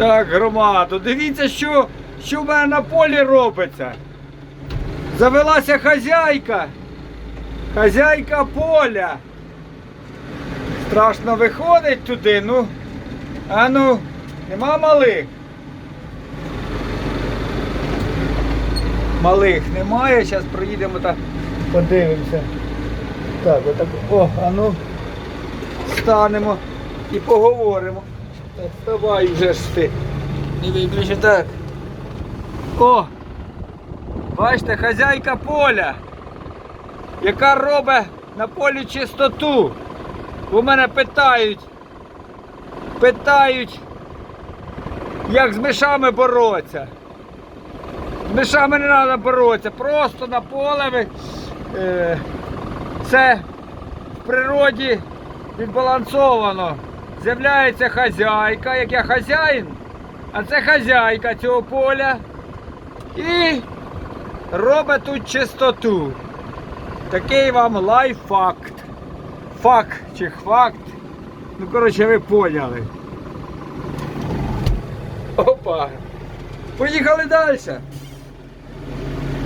Так, громаду, дивіться, що, що в мене на полі робиться. Завелася хазяйка. Хазяйка поля. Страшно виходить туди, ну. А ну, нема малих. Малих немає, зараз проїдемо та подивимося. Так, отак. О, а ну станемо і поговоримо. Вставай вже ж ти. Не виключи так. О! Бачите, хазяйка поля, яка робить на полі чистоту. У мене питають, питають, як з мишами боротися. З мишами не треба боротися, просто на поле ви, е, це в природі відбалансовано. З'являється хазяйка, як я хазяїн, а це хазяйка цього поля. І робить тут чистоту. Такий вам лайффакт. Факт чи факт. Ну, коротше, ви поняли. Опа. Поїхали далі.